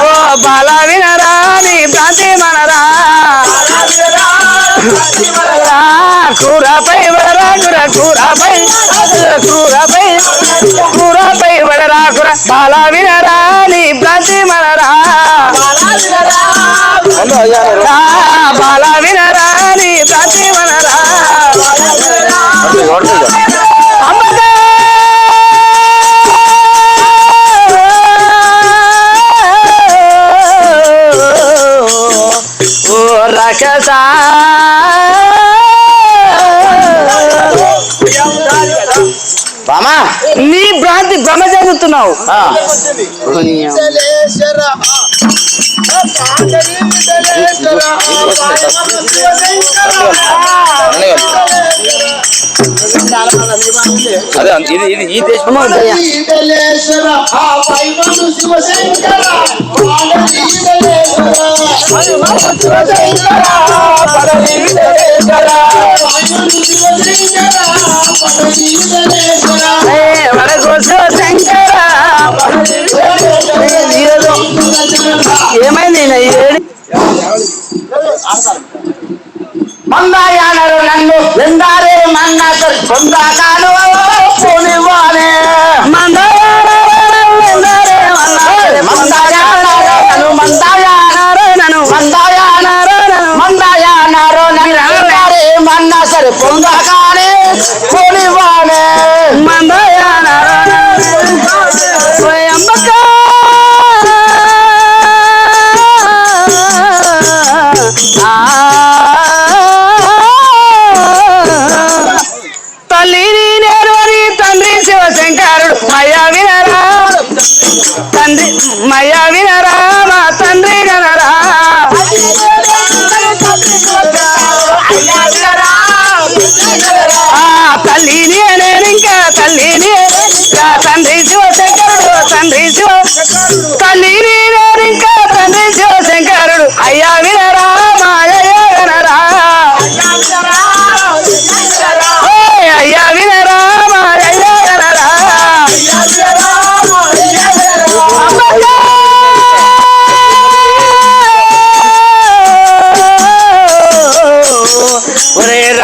ఓ బాల వినరా నీ భ్రాంతి మనరా. కూరపై వడరా కూర కూరపై కూరపై కూరపై వడరా కూర బాల వినరా నీ భ్రాంతి మనరా. బాల వినరా నీ భ్రాంతి మనరా. రాక్షస. బామా? నీ భ్రాంతి భ్రమ చెందుతున్నావు అదే ఇది ఇది ఈ దేశం ఏమైంది మందాయానరు నన్ను ఎందారే మన్నాకర్ పొందాకాను పోనివ్వాలే. మందా మన్నా సరే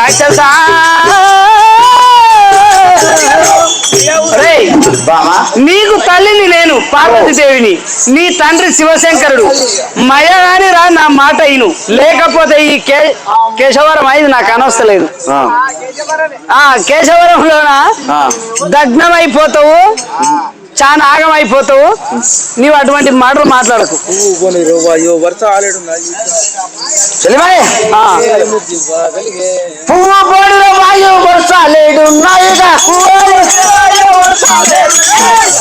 రాక్షస! నీకు తల్లిని నేను పార్వతీదేవిని నీ తండ్రి శివశంకరుడు. మయగాని రా నా మాట ఇను. లేకపోతే ఈ కే కేశవరం అయింది నాకు అనవసలేదు ఆ, కేశవరంలోన? ఆ. చాలా ఆగం అయిపోతావు నీవు అటువంటి మాటలు మాట్లాడకు. పువ్వు బోడిలో వాయు వర్షాలేడు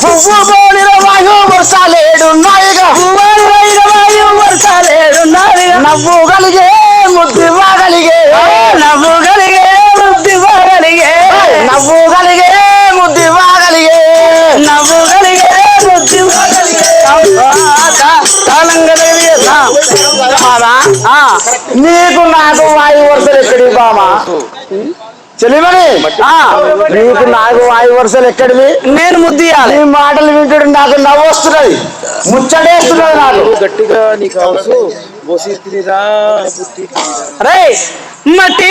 పువ్వు బోడిలో వాయు వర్షాలేడు నాయగా వాయు వర్షాలేడు నవ్వు కలిగే ముద్దు నీకు నాకు వాయు వరుసలు ఎక్కడివి బామా? చెల్లిమని నీకు నాకు వాయు వరుసలు ఎక్కడివి? నేను ముద్దియాలి నీ మాటలు వింటుంటే నాకు నవ్వు వస్తున్నది ముచ్చటేస్తున్నది నాకు గట్టిగా నీకు మట్టి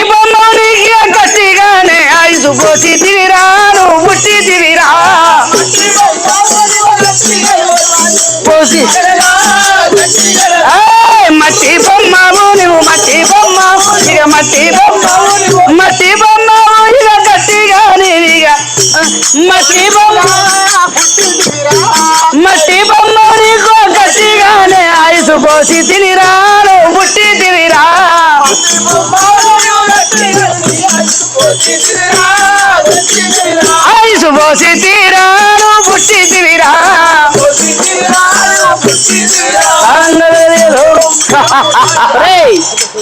గట్టిగానే ఐదు పోసి తిరిరాను పుట్టి తిరిరా పోసి ఏయ్, మట్టి బొమ్మవు నువ్వు మట్టి బొమ్మ ఇక మట్టి బొమ్మవు మట్టి బొమ్మవు ఇక గట్టిగా ఇక మట్టి బొమ్మ మట్టి బొమ్మ నీకు గట్టిగానే ఆయుసు పోసి తినిరాను పుట్టి తినిరా. ఆయుసు పోసి తీరా తీరాను పుట్టి తినిరా.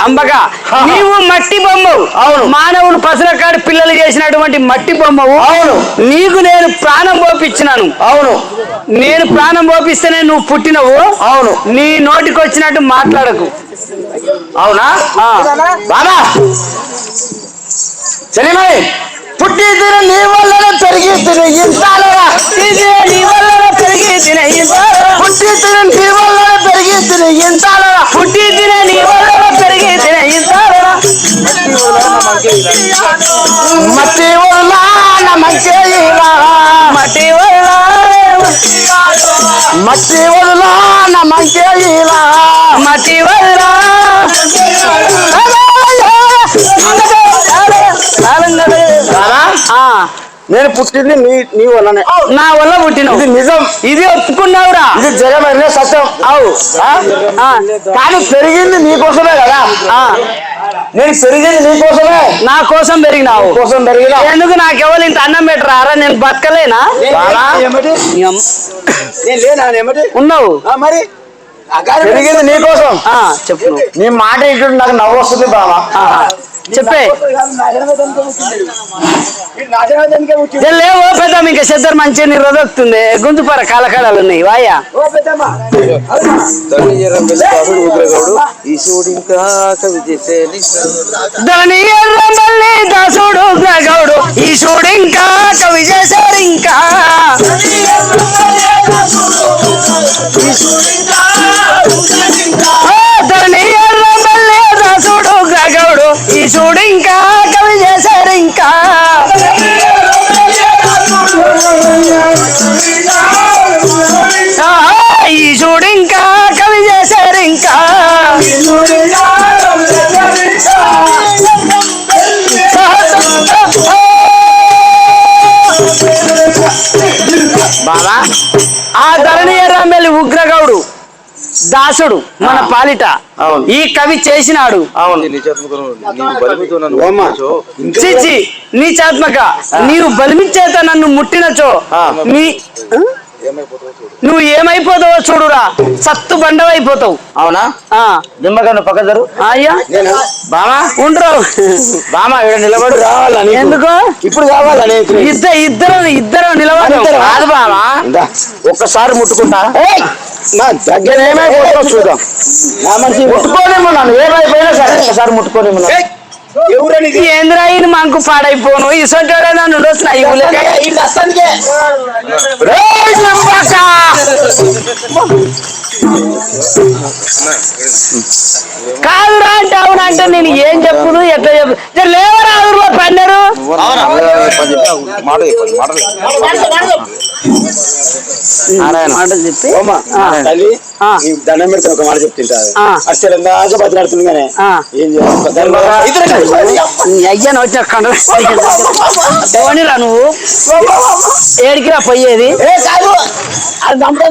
అంబగా నీవు మట్టి బొమ్మవు అవును. మానవుడు పసలకాడి పిల్లలు చేసినటువంటి మట్టి బొమ్మవు అవును. నీకు నేను ప్రాణం పోపించినాను అవును. నేను ప్రాణం పోపిస్తేనే నువ్వు పుట్టినవు. అవును. నీ నోటికి వచ్చినట్టు మాట్లాడకు. అవునా? బాబా పుట్టి తిరు నీ వల్లనే పెరిగి తిరు పుట్టితిన పుట్టితిన నీ వల్ల పెరిగితిన ఇంతాల పుట్టితిన నీ వల్ల పెరిగితిన ఇంతాల మట్టి వల్ల నమకే మట్టి వల్ల మట్టి వల్ల నమకే మట్టి వల్ల కాలంగా నేను పుట్టింది నీ నీ వల్లనే. నా వల్ల పుట్టినవు. ఇది నిజం. ఇది ఒప్పుకున్నావురా. ఇది జగమైన సత్యం. అవు. కానీ పెరిగింది నీకోసమే కదా. ఆ, నేను పెరిగింది నీకోసమే నా కోసం పెరిగినావు. కోసం పెరిగినా. ఎందుకు నాకెవరు ఇంత అన్నం పెట్టరారా నేను బతకలేనా? ఉన్నావు. మరి? పెరిగింది నీకోసం చెప్పు. నీ మాట ఇంటుంటే నాకు నవ్వు వస్తుంది బావా. ఆహా. చెప్పే. లేవు పెద్ద ఇంకా చెద్దరు మంచిగా నీ రొదొక్కుతుంది గుంతు పర కాలకాడాలు ఉన్నాయి వాయా. ఇంకా ధని ఎర్రమల్లి దాసుడు గౌడు ఈశుడు ఇంకా కవి ఇంకా. ధని గౌడు చూడు ఇంకా కవి చేశారు ఇంకా. ఆ, ఈశుడు ఇంకా కవి చేశారు ఇంకా. బావా ఆ ధరణి ఎర్రమెల్లి ఉగ్రగౌడు. దాసుడు మన పాలిట. అవును. ఈ కవి చేసినాడు. నీచాత్మక నీవు బలిమిచ్చేత నన్ను ముట్టినచో. ఆ. నీ నువ్వు ఏమైపోతావో చూడురా. సత్తు బండవైపోతావు. అవునా? ఆ. నువ్వు పక్క జరు. అయ్యా. బామా ఉండరావు బామా ఇక్కడ నిలబడి. రావాలా నీకు? ఎందుకు? ఇప్పుడు కావాలా నీకు? ఇద్దరు ఇద్దరు ఇద్దరు నిలబడి కాదు బామా. ఒక్కసారి ముట్టుకుంటా. ఏయ్! నా దగ్గర నేను ఏమైపోతుందో చూద్దాం. నా మనిషి ముట్టుకోనేమో నన్ను ఏమైపోయినా సరే ఒక్కసారి. ఏయ్! ఎవరని? ఏంద్రా ఈయన మంకు పాడైపోను? ఇసొంటి నన్ను ఉండొచ్చు! కాదురా అంటే అవునా అంటే నేను ఏం చెప్పుదు ఎట్లా చెప్పు? లేవరా ఊర్లో పన్నెరు మాట చెప్పి. తల్లి. నీ దండం పెడితే ఒక మాట చెప్తుంటా. ఆ. అసలు దాకా బతిలాడుతుంది కానీ. ఏం చేయాలి? అయ్యను వచ్చిన కండ పోనీరా నువ్వు? ఏడికిరా పోయేది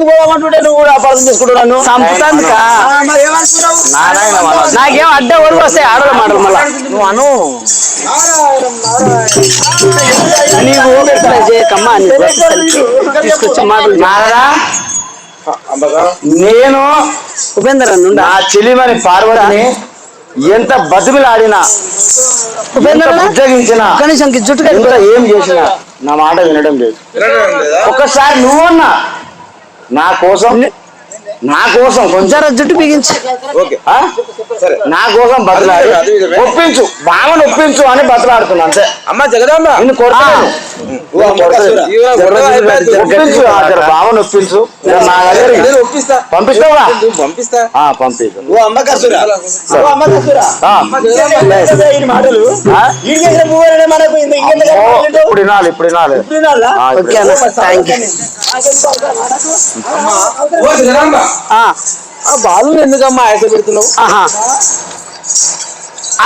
పోదామంటుంటే నువ్వు కూడా అపార్థం చేసుకుంటున్నాను మరి నాకేం అడ్డ ఒరుగు వస్తాయి ఆడల మాటలు మళ్ళా. నువ్వు అను. నీవు చేయకమ్మా నీ తీసుకొచ్చే మాటలు అంబగా నేను ఉపేందర్ నుండా నా చెలిమని పార్వతిని ఎంత బతిమిలాడినా ఎంత కట్టి ఎంత ఏం చేసినా నా మాట వినడం లేదు. ఒక్కసారి నువ్వన్నా నా కోసం నా కోసం కొంచెం జుట్టు బిగించు. ఓకే. ఆ? సరే. నా కోసం బతలాడి. ఒప్పించు బావని ఒప్పించు అని బతలాడుతున్నా అంతే. అమ్మ జగదాంబ. నిన్ను కొడతాను బావని ఒప్పించు. పంపిస్తా. ఓ అమ్మ కసురా ఓ అమ్మ కసురా మాటలు. మనకు ఇప్పుడు వినాలి వినాలి. ఓకే అన్న థ్యాంక్ యూ బాలు ఎందుకమ్మా ఆయాస పెడుతున్నావు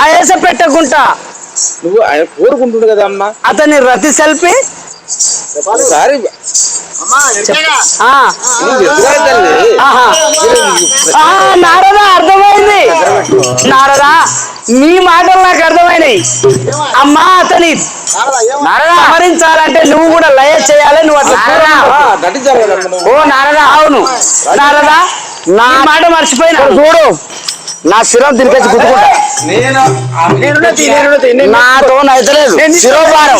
ఆయాస పెట్టకుండా నువ్వు ఆయన కోరుకుంటుండు కదా అమ్మా? అతని రతి సెల్ఫీ? ఒకసారి నారదా అర్థమైంది. నారదా. నీ మాటలు నాకు అర్థమైనాయి. అమ్మా అతని నారదా స్మరించాలంటే నువ్వు కూడా లయ చేయాలి నువ్వు అట్లా ఓ నారదా అవును. నారదా నా మాట మర్చిపోయినా. చూడు. నా శిరం తిరిగేసి గుద్దుకుంటా నేను నేనున్నది నేనున్నది నేను నాతో శిరోభారం.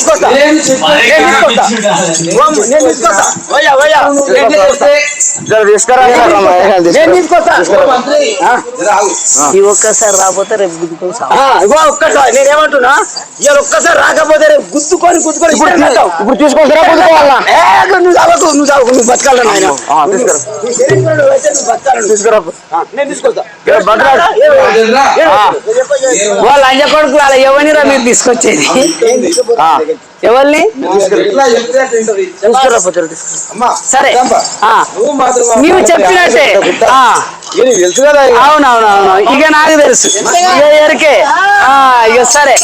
ఈ ఒక్కసారి రాకపోతే రేపు ఇగో ఒక్కసారి నేనేమంటున్నా ఇవాళ ఒక్కసారి రాకపోతే రేపు గుద్దుకొని గుద్దుకొని ఇప్పుడు తీసుకొస్తారా గుద్దుకోవాలా? ఏ, నువ్వు చావకు నువ్వు చావకు నువ్వు బతకాలి నాయన. ఆ, తీసుకురా. తీసుకురా. ఆ, నేను తీసుకొస్తా. ఓ లంజ కొడుకు అలా ఎవరినిరా మీరు తీసుకొచ్చేది? ఎవరిని? సరే. నీవు చెప్పినట్టే. అవునవునవును. ఇక నాకు తెలుసు. ఇక ఎరికే ఇక సరే.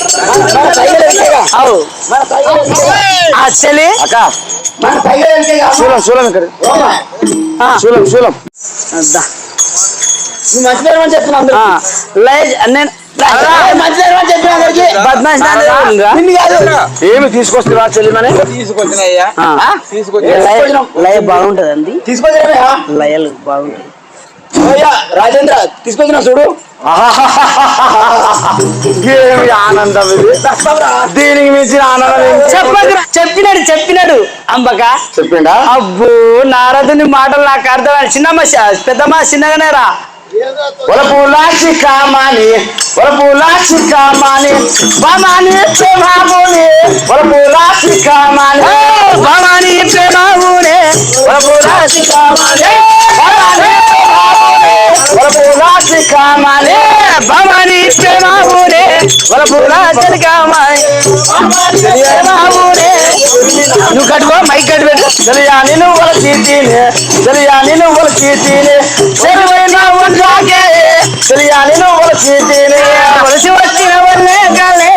అవు. ఆ. చెల్లి శూలం శూలం ఇక్కడ. శూలం శూలం. ఏమి తీసుకొస్తున్నా చెల్లిమని. లయ బాగుంటది తీసుకొచ్చిన. లయలు బాగుంటాయి. రాజేంద్ర తీసుకొచ్చిన చూడు. ఏమి ఆనందం ఇది? దీనికి మించిన ఆనందం చెప్పినాడు చెప్పినాడు. అంబక. చెప్పిండా అబ్బో నారదుని మాటలు నాకు అర్థం చిన్నమ్మ పెద్దమ్మ చిన్నగానే రా వలపులాచి కామాని వలపులాచి కామాని బామాని ప్రేమాముని వలపులాచి కామాని భవాని ప్రేమావునే వలపులాచి కామాని బామాని ప్రేమాముని వలపులాచి కామాని భవాని ప్రేమావునే వలపురాజని కామాయి ప్రేమావునే నువ్వు కట్టుకో మైక్ కట్టు పెట్టు తెలియా నిన్ను వలచి తినే తెలియా నిన్ను వలచి తినే చెరువైన ఉండాకే తెలియా నిన్ను వలచి తినే వలసి వచ్చిన వల్లే కాలే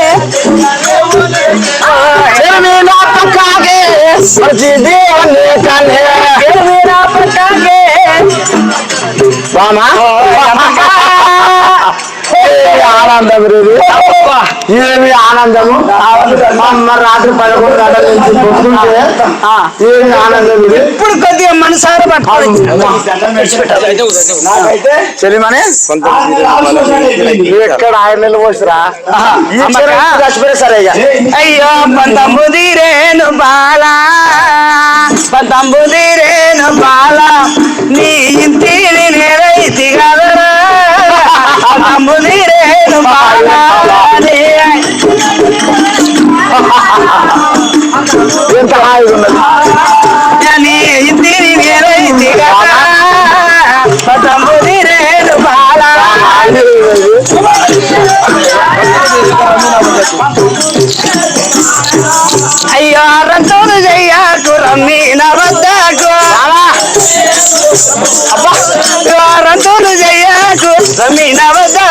చెరువి నా పక్కాకే వలచి దేవనే కానే చెరువి నా పక్కకే బామా ఏమి ఆనందం ఇది ఏమి ఆనందము? అమ్మ రాత్రి పదకొండు గంటల నుంచి పొద్దుంటే ఆ. ఏమి ఆనందం ఇది? ఇప్పుడు కొద్దిగా మనసారా పట్టుకోవాలి చెలిమని? ఎక్కడ ఆయన చచ్చిపోయినా సరే. అయ్యో పంతొమ్మిదిరేను బాల. పంతొమ్మిదిరేను బాల. నీ ఇంటిని నేరైతి కదరా నీ ఎంత హాయిగా ఉన్నది నీ ఇంటిని నేరైతి కదరా పంతొమ్మిదిరేను అయ్యో రంతులు చెయ్యకు వద్దకు. అబ్బా రంతులు చెయ్యకు రమ్మీన వద్దకు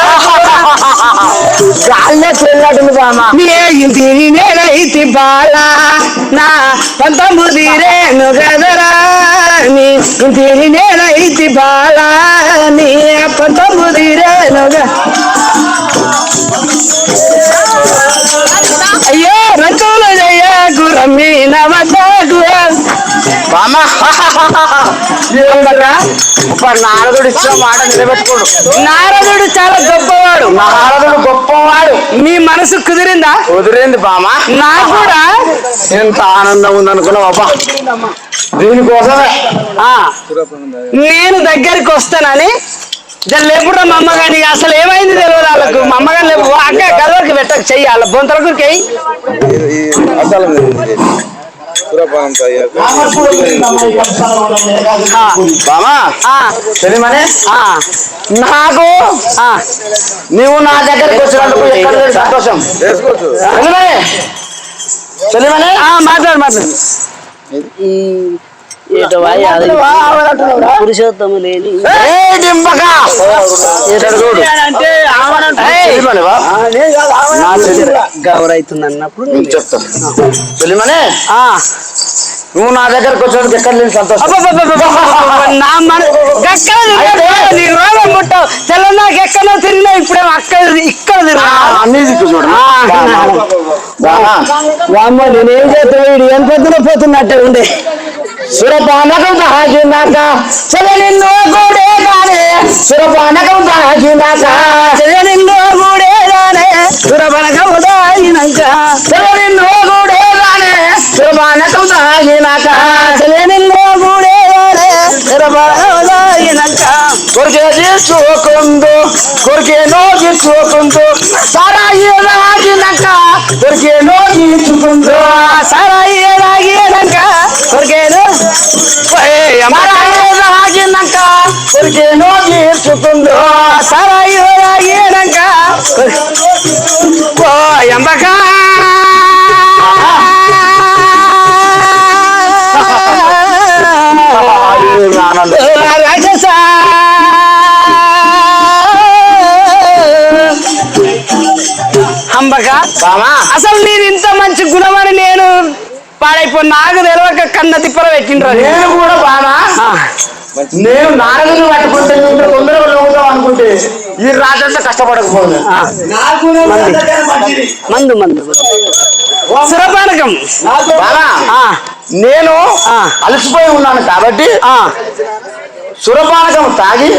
చెల్లటుంది బామా నీ ఇంటిని నేనైతి బాల నా పంతొమ్మిది రేను గదరా నీ ఇంటిని నేనైతి బాల నీ పంతొమ్మిది రేనుగా అయ్యో రంతులు చెయ్యకు రమ్మీన వద్దకు బామా ఏమన్నా నారదుడు ఇచ్చిన మాట నిలబెట్టుకోడు. నారదుడు చాలా గొప్పవాడు. నారదుడు గొప్పవాడు. మీ మనసు కుదిరిందా? కుదిరింది బామా నాకు కూడా. ఎంత ఆనందం ఉందనుకున్నావు అబ్బా. దీనికోసమే. ఆ, నేను దగ్గరికి వస్తానని లేపుడు మా అమ్మగాని అసలు ఏమైంది తెలియదు వాళ్ళకు మా అమ్మగారు లేపు ఓ అక్క గదవరికి పెట్టకు చెయ్యి వాళ్ళ బొంతలకు చెయ్యి అసలు నాకు నువ్వు నా దగ్గరకు వచ్చినందుకు ఎక్కడ సంతోషం మాట్లాడు. మాట్లాడు పురుషోత్తము లేని. గౌరవుతుంది అన్నప్పుడు నేను చెప్తాను నువ్వు నా దగ్గరకు వచ్చినందుకు ఎక్కడ లేని సంతోషం. ఎక్కడ తిరిగినా ఇప్పుడేమో అక్కడ ఇక్కడ తిరిగా అన్ని దిక్కు చూడు. బామా వామ్మో నేనేం చేస్తున్నా వీడు? ఏం పొద్దున పోతున్నట్టే ఉండే. సురపానకం దాగినాక చలి నిన్ను గూడే గానే సురపానకం దాగినాక చదివి నిన్ను గూడేదానే సురబనకము దాగినాక చలి నిన్ను గూడే గానే సురపానకం దాగినాక చదివి నిన్ను గూడేదానే సురబనకము దాగినాక కొరికే చూకుందు కొరికే నోగి చూకుందు సారాయి దాగినాక దాగినాక కొరికేను తీర్చుతుందో సరాయి తాగినాక ఓ ఎంబక. రాజస. అంబక. అసలు నేను ఇంత మంచి గుణమని నేను పాడైపోయి నాకు తెలియక కన్న తిప్పల పెట్టిండ్రు. నేను కూడా ఆ, నేను నారదుని పట్టుకుంటే తొందరగా నవ్వుతావు అనుకుంటే ఈ రాత్రంతా కష్టపడకపోదు. మందు. మందు సురపానకం నేను. అలసిపోయి ఉన్నాను కాబట్టి ఆ, సురపానకం తాగి.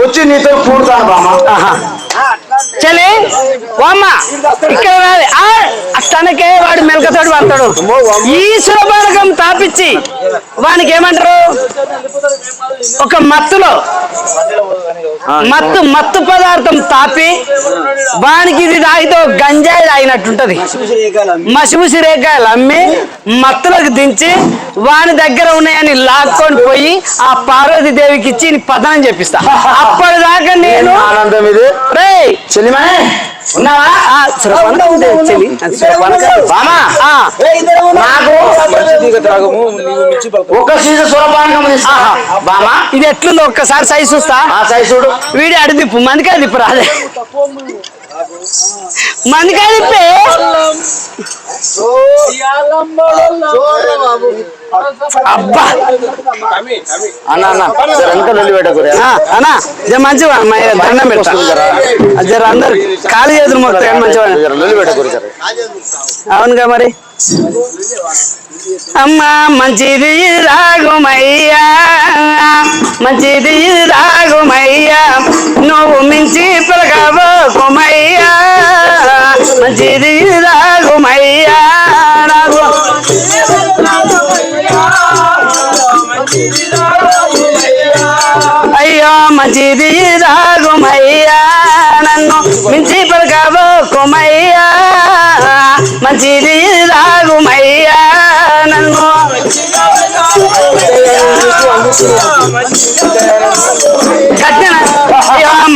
వచ్చి నీతో కూడుతాను బామా ఆహా. చలి వామ్మ ఇక్కడ వాడు మెలకతోడు పడతాడు ఈ సురపానకం తాపిచ్చి వానికి ఏమంటారు? ఒక మత్తులో మత్తు మత్తు పదార్థం తాపి వానికి ఇది తాగితే గంజాయి తాగినట్టుంటది. మసిముసి రేకాయలు అమ్మి మత్తులకు దించి వాని దగ్గర ఉన్నాయని లాక్కొని పోయి ఆ పార్వతి దేవికి ఇచ్చి నీ పతనం చెప్పిస్తా. అప్పటిదాకా నేను ఆనందం ఇది చెల్లిమే ఉన్నావా. ఒక సురపానకం బామా. ఇది ఎట్లుందో ఒక్కసారి సైజ్ చూస్తా. ఆ సై చూడు. వీడి అడి దిప్పు మందికాయ దిప్పు రాదే. మందికాయ దిప్పే అబ్బా. అన్న అన్న జర వెనక నొల్లి పెట్టకురే ఆ, అన్నా జర మంచివా మా దండం పెడతా. ఆ, జర. అందరు ఖాళీ చేతులు మొత్తం అవునుగా మరి? అమ్మా మంచిది రాగుమయ్యా మంచిది రాగుమయ్యా నువ్వు మించి పిలకబోకుమయ్యా. మంచిది రాగుమయ్యా రాగు అయ్యో మంచిది రాగుమయ్యా నన్ను మించి పలకబోకుమయ్యా. మంచిది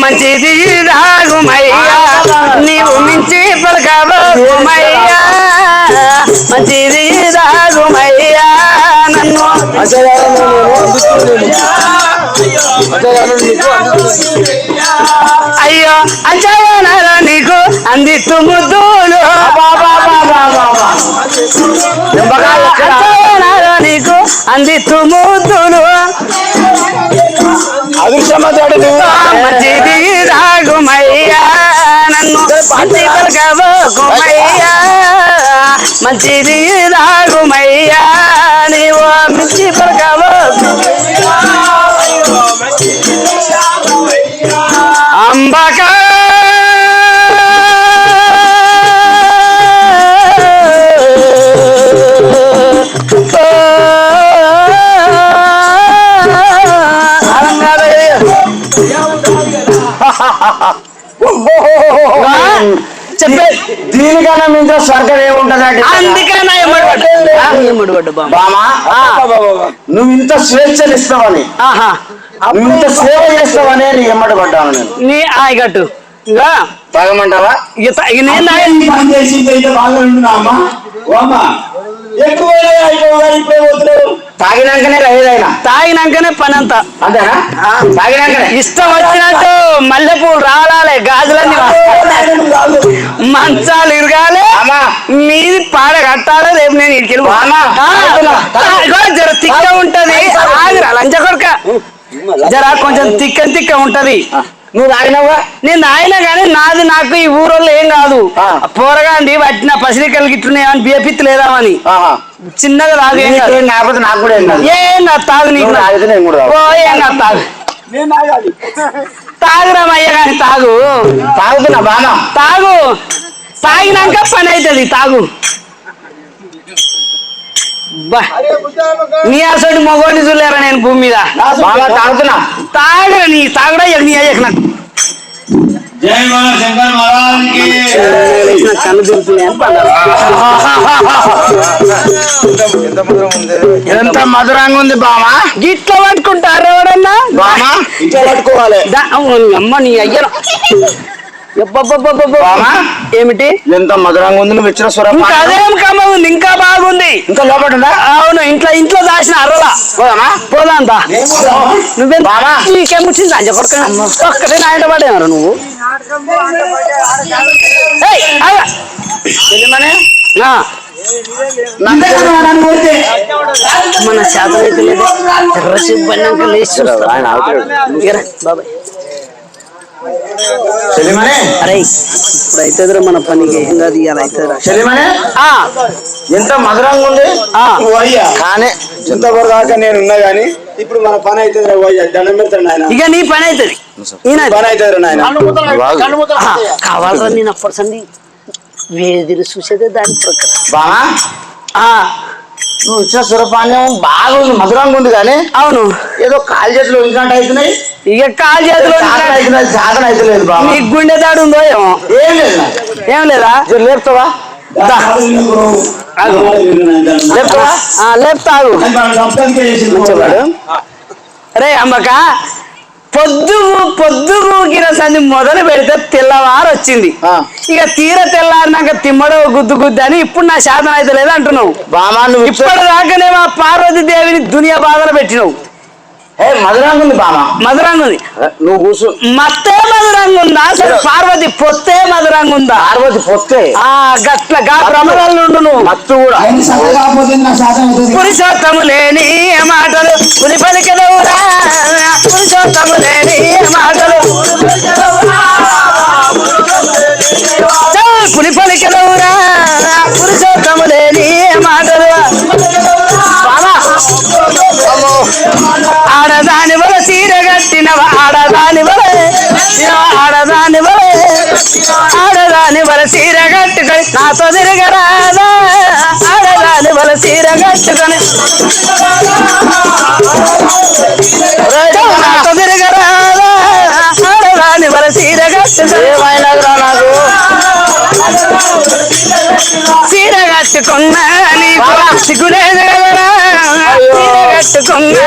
మంచిది రాగుమయ్యా నీవు మించి పలకబోకుమయ్యా మంచిది రాగుమయ్యా నన్ను అయ్యో అంచనారా నీకు అందిత్తు ముద్దులు. అంచనారా నీకు అందిత్తు ముద్దులు. అదృష్టమంతాడు నువ్వు మంచిది రాగుమయ్యా నన్ను మంచి మంచిది రాగుమయ్యా అంబక చెప్పే దీనికన్నా మించిన స్వర్గం ఏముంటదండి? అందుకే నా ఎమ్మడి పడ్డా. ఆ, ఎమ్మడి పడ్డా బామ్మ. బామా నువ్వు ఇంత స్వేచ్ఛలు ఇస్తావని. ఆహా. నువ్వు ఇంత సేవ చేస్తావని నీ ఎమ్మటి పడ్డాను నేను. నీ ఆయగట్టు. తాగమంటావా? నేను ఎక్కువైనా పోతున్నావు తాగినాకనే ఏదైనా. తాగినాకనే పని అంతా అంతేనా తాగినాకనే. ఇష్టం వచ్చినట్టు మల్లెపూలు రాలాలి గాజులన్నీ మంచాలు ఇరగాలి. మీది పాడ కట్టాలి రేపు నేను ఇడికి బామ్మ, జర తిక్క ఉంటది. ఆగిరా లంచ కొడుక జర కొంచెం తిక్క తిక్క ఉంటది. నువ్వు తాగినావా? నేను ఆయన కానీ నాది నాకు ఈ ఊరోళ్ళు ఏం కాదు. పోరగాండి పట్టిన పసిరికలు గిట్లున్నాయని బియ్యపిత్తు లేదామని ఆహా. చిన్నగా తాగు ఏం కాదు. కాకపోతే నాకు కూడా ఏం కాదు. తాగు నీకు. ఓ ఏం కాదు తాగు. తాగురామయ్య కానీ తాగు. తాగుతున్నా బాగా. తాగు. తాగినాక పని అవుతుంది తాగు. నీ అసలు మగోడిని చూడలేరా నేను భూమి మీద? బాగా తాగుతున్నా. తాగరా నీ తాగడా నీ అయ్యకు నాకు. కళ్ళు తిరుగుతున్నాయి. ఎంత మధురం ఉంది ఎంత మధురంగా ఉంది బామా గిట్ల పట్టుకుంటారు ఎవడన్నా బామా ఇట్లా పట్టుకోవాలి అమ్మ నీ అయ్యను. బామా? ఏమిటి? ఎంత మధురంగా ఉంది నువ్వు ఇచ్చిన స్వరం ఇంకా అదేం కమ్మ ఉంది ఇంకా బాగుంది. ఇంకా లోపల అవును ఇంట్లో ఇంట్లో దాచిన అర్రలా పోదామా? పోదాంతా నువ్వే? నీకేం వచ్చింది అంజ కొడుకు? నాయట పడేవారు నువ్వు? మన శాతం అయితే లేదు ఎర్రసేపు పడినాక లేచి చూస్తా. ఆయన ఆగుతాడు. ఇగరా, బాబాయ్. అవుతుందిరా మన పనికి ఏం కాదు ఇవాళ ఎంత మధురంగా ఉంది? కానీ. ఇంతవరకు దాకా నేను ఉన్నా గానీ ఇప్పుడు మన పని అవుతుంది అయ్యా దండం పెడతాడు నాయన. ఇక నీ పని అవుతుంది ఈయన పని అవుతుంది నాయన. ఆ, కావాలరా నేను అప్పటి సంది వేదిరి చూసేదే దాని ప్రకారం. ఆ, నువ్వు ఇచ్చిన సురపాన్యం బాగా ఉంది మధురంగా ఉంది కానీ అవును. ఏదో కాలు చేతులు అవుతున్నాయి. ఇక కాలు చేతిలో సాధన అవుతలేదు గుండె దాడు ఉందో ఏమో. ఏం లేదు. ఏం లేదా? లేపుతావా. లేపుతావా? మంచివాడు రే అమ్మక పొద్దు పొద్దు ఊకిన సంది మొదలు పెడితే తెల్లవారు వచ్చింది. ఇక తీర తెల్లారినాక తిమ్మడో గుద్దు గుద్దు అని ఇప్పుడు నా శాతం అయితే లేదు అంటున్నావు బామా నువ్వు ఇప్పటి ఇప్పటిదాకానే మా పార్వతి దేవిని దునియా బాధలు పెట్టినావు. ఏ మధురంగా ఉంది బామా? మధురంగా ఉంది. నువ్వు కూర్చో. మత్తే మధురంగా ఉందా? అసలు పార్వతి పొత్తే మధురంగా ఉందా? పార్వతి పొత్తే. ఆ గట్ల గా భ్రమరాలు నుండు నువ్వు. మత్తు కూడా. పురుషోత్తము లేని మాటలు పులి పలికెదవురా. పురుషోత్తము లేని మాటలు. ఆడదాని వల చీర కట్టినవ? ఆడదాని వల ఆడదాని వల ఆడదాని వల చీర కట్టుకొని నాతో తిరగరాదా ఆడదాని వల చీర కట్టుకొని. నాతో తిరగరాదా ఆడదాని వల చీర కట్టుకొని. నాకు? చీర కట్టుకున్నా సిగ్గులేదు కదరా చీర కట్టుకున్నా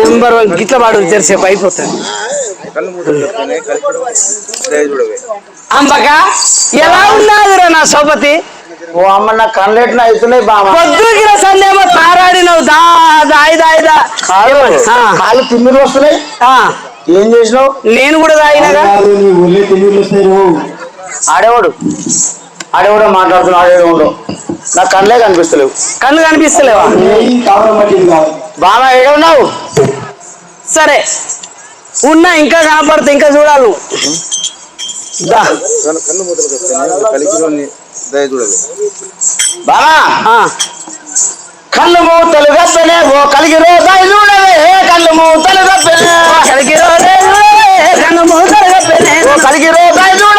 నెంబర్ వన్ గిట్ల పాడు తెరిసేపు అయిపోతుంది అంబక ఎలా ఉన్నాదిరా నా సోపతి? ఓ అమ్మ నా కళ్ళెట్న అవుతున్నాయి బామా పొద్దుకిన సందేమో తారాడినవు. దా దాయి దాయి దా కాదు ఆ, కాళ్ళు తిమ్మిరు వస్తున్నాయి. ఆ, ఏం చేసినావు? నేను కూడా తాగినగా ఆడేవాడు? ఆడేవాడో మాట్లాడుతున్నావు ఆడేవాడు ఉండవు నా కళ్ళే కనిపిస్తలేవు. కళ్ళు కనిపిస్తలేవా? బామా ఏడ ఉన్నావు? సరే. ఉన్నా ఇంకా కనపడితే ఇంకా చూడాలి. కళ్ళు మూతలు కట్టుకొని కలికిలోని దయ చూడవే బామా ఆ, కళ్ళు మూతలు గప్పనే ఓ కలిగి రోజాయి చూడవే కళ్ళు మూతలు గప్పనే కలిగి రోజే. ఓ కలిగి రోజాయి చూడవే.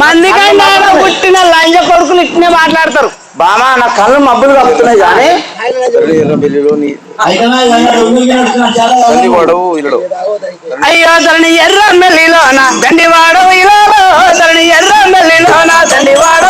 మందికైనా పుట్టిన లంజ కొడుకులు ఇట్నే మాట్లాడతారు. బామా నా కళ్ళు మబ్బులు కప్పుతున్నాయి కానీ అయ్యో ధరణి ఎర్ర మెల్లిలోన? దండివాడో ఇలాలో ధరణి ఎర్ర మెల్లిలోన? దండివాడో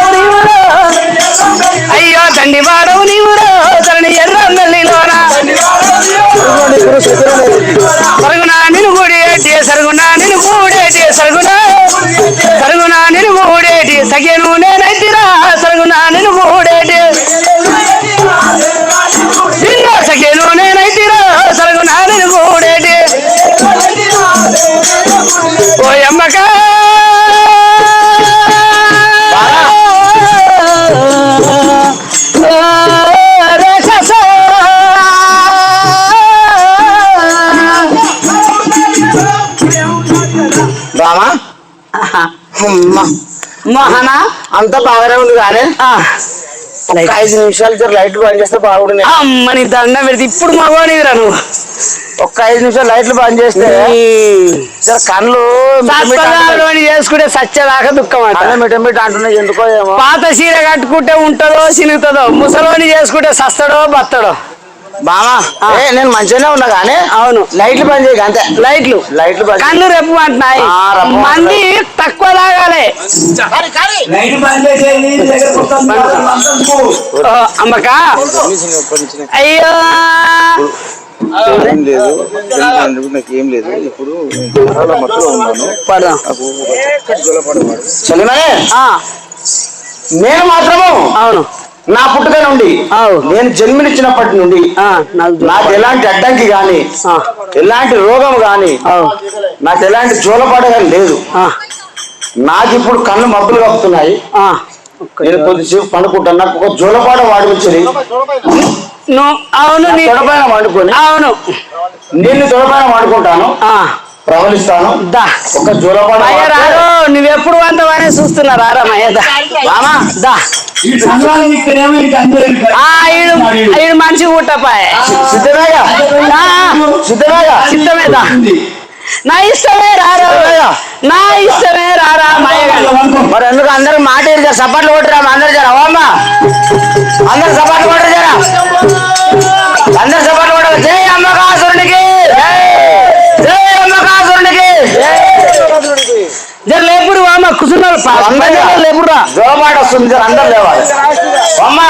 మోహన అంతా బాగానే ఉంది కానీ ఐదు నిమిషాలు జర లైట్లు బంద్ చేస్తే బాగుండు అమ్మని దండం పెడితే ఇప్పుడు మగవానివిరా నువ్వు. ఒక్క ఐదు నిమిషాలు లైట్లు బంద్ చేస్తే జర కళ్ళు చేసుకుంటే సత్యదాకా దుఃఖం మిటమిట అంటున్నాయి ఎందుకో పాత చీర కట్టుకుంటే ఉంటుందో చినుగుతుందో ముసలోని చేసుకుంటే సస్తడో బత్తడో. ఏ నేను మంచిగానే ఉన్నా కానీ అవును. లైట్లు బంద్ చేయక అంతే. లైట్లు. లైట్లు బంద్ కళ్ళు రెప్పు అంటున్నాయి ఆ, రెప్పు మంది తక్కువ తాగాలి ఓ, అమ్మక అయ్యో ఏం లేదు నాకు ఏం లేదు ఇప్పుడు నేను చాలా మత్తులో ఉన్నాను పడదాం నాకు ఒక చక్కటి జోలపాట పాడు చలిమనే ఆ, నేను మాత్రము? అవును. నా పుట్టుక నుండి. నేను జన్మనిచ్చినప్పటి నుండి నాకు ఎలాంటి అడ్డంకి గాని ఎలాంటి రోగం గాని. నాకు ఎలాంటి జోలపాట గాని లేదు. నాకు ఇప్పుడు కళ్ళు మబ్బులు కప్పుతున్నాయి. నేను కొద్దిసేపు పండుకుంటాను. నాకు ఒక జోలపాట వాడిపించింది అవును తొడపైన వండుకొని అవును. నిన్ను తొడపైన వాడుకుంటాను. ప్రవలిస్తాను దా. ఒక జోలపాట నువ్వెప్పుడు వంతవానే చూస్తున్నా రారా మయ్య దా. మామా దా. ఈడు మనిషి ఊటపాయ. సిద్ధమేగా? సిద్ధమేగా? సిద్ధమే దా. నా ఇష్టమే రారా. నా ఇష్టమే రారా మయ్య గారు మరి ఎందుకు అందరూ మాట ఇరు సపాట్లు కొట్టరా అందరు జర? అవమ్మా అందరు సపాట్లు కొట్టరు జరా? అందరు సపాట్లు కొట్టరు జై అమ్మకాసురునికి జై అమ్మకాసురునికి జర అందరూ లేపుడురా జోలపాట వస్తుంది అందరు లేవాలి. అమ్మా.